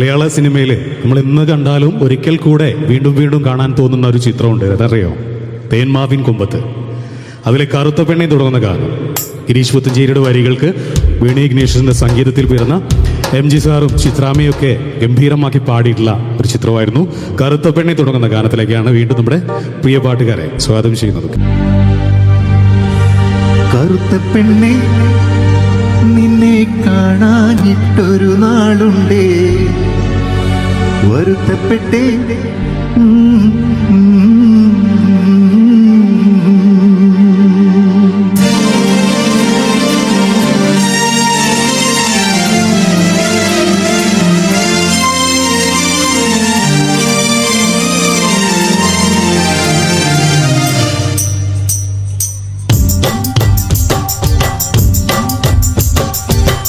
മലയാള സിനിമയിൽ നമ്മൾ ഇന്ന് കണ്ടാലും ഒരിക്കൽ കൂടെ വീണ്ടും വീണ്ടും കാണാൻ തോന്നുന്ന ഒരു ചിത്രമുണ്ട്. അതറിയോ? തേന്മാവിൻ കുമ്പത്ത്. അതിലെ കറുത്ത പെണ്ണെ തുടർന്ന ഗാനം. ഗിരീഷ് പുത്തഞ്ചേരിയുടെ വരികൾക്ക് വേണി ഇഗ്നേഷ്യസിന്റെ സംഗീതത്തിൽ പിറന്ന എം ജി സാറും ചിത്രാമയും ഒക്കെ ഗംഭീരമാക്കി പാടിയിട്ടുള്ള ഒരു ചിത്രമായിരുന്നു. കറുത്ത പെണ്ണെ തുടങ്ങുന്ന ഗാനത്തിലേക്കാണ് വീണ്ടും നമ്മുടെ പ്രിയ പാട്ടുകാരെ സ്വാഗതം ചെയ്യുന്നത്. കറുത്ത പെണ്ണെ നിന്നെ കാണാനിട്ടൊരു നാളുണ്ടേ.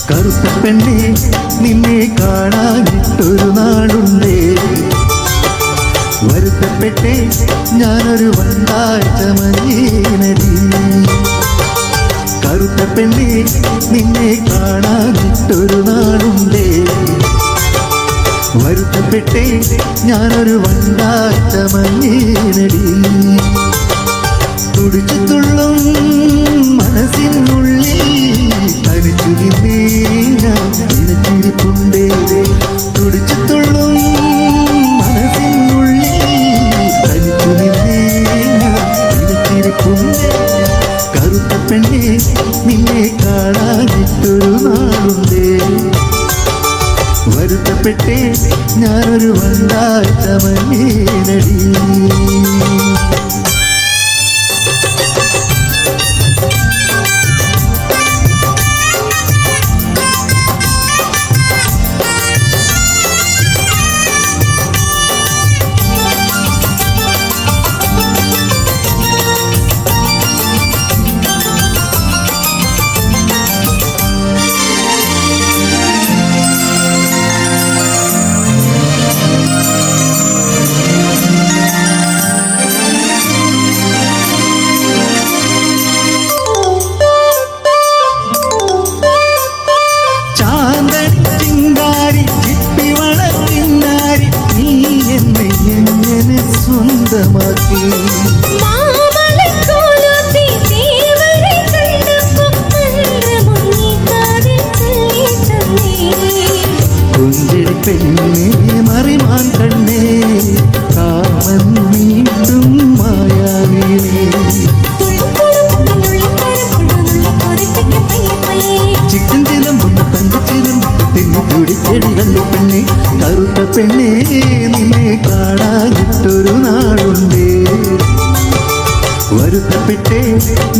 കറുത്ത പെണ്ണെ നിന്നെ കാണാനിട്ടൊരു വരുത്തപ്പെട്ടേ ഞാനൊരു വണ്ടാഴ്ച മഞ്ഞേനടി കറുത്ത പെണ്ണി നിന്നെ കാണാനിട്ടൊരു നാളുണ്ടേ. വരുത്തപ്പെട്ടേ ഞാനൊരു വണ്ടാഴ്ച മഞ്ഞീനടി തുടിച്ചു കാണാനിട്ടൊരു നാളുണ്ടേ വരുത്തപ്പെട്ടേ ഞാനൊരു വണ്ടാഴ്ച മഞ്ഞേനടി. സ്വന്തമാക്കി. കുഞ്ചിരി പെണ്ണെ മറിമാൻ കണ്ണേ കാമൻ വീണ്ടും പയ്യെ. ചിക്കൻ ചിലമ്പുന്ന തങ്കച്ചിലും തിന്നിക്കൂടി ചെടികളുടെ പെണ്ണെ കറുത്ത പെണ്ണെ വരുത്തപ്പെട്ടേ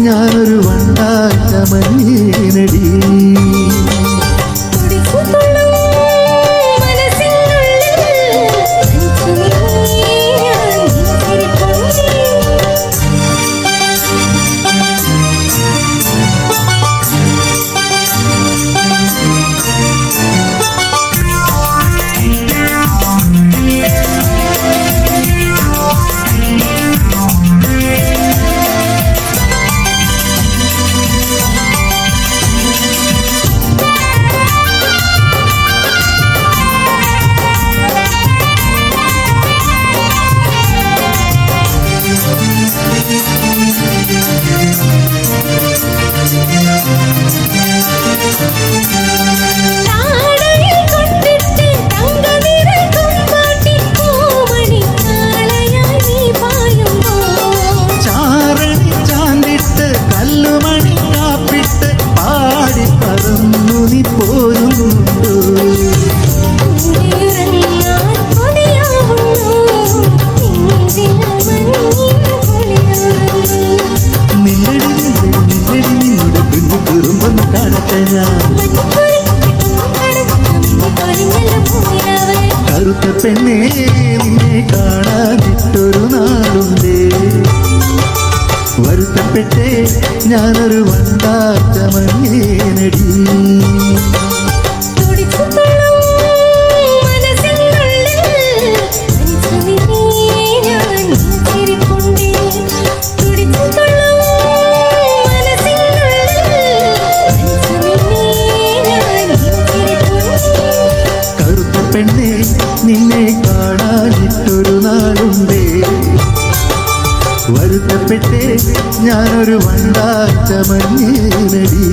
ഞാനൊരു വണ്ടാറ്റ മഞ്ഞേനടി നിന്നെ കാണാതിട്ടൊരു നാളുണ്ടേ. വരുത്തപ്പെട്ടേ ഞാനൊരു വണ്ടാച്ച പൊരുത്തപ്പെട്ട് ഞാനൊരു വണ്ടാച്ച മഞ്ഞേനടി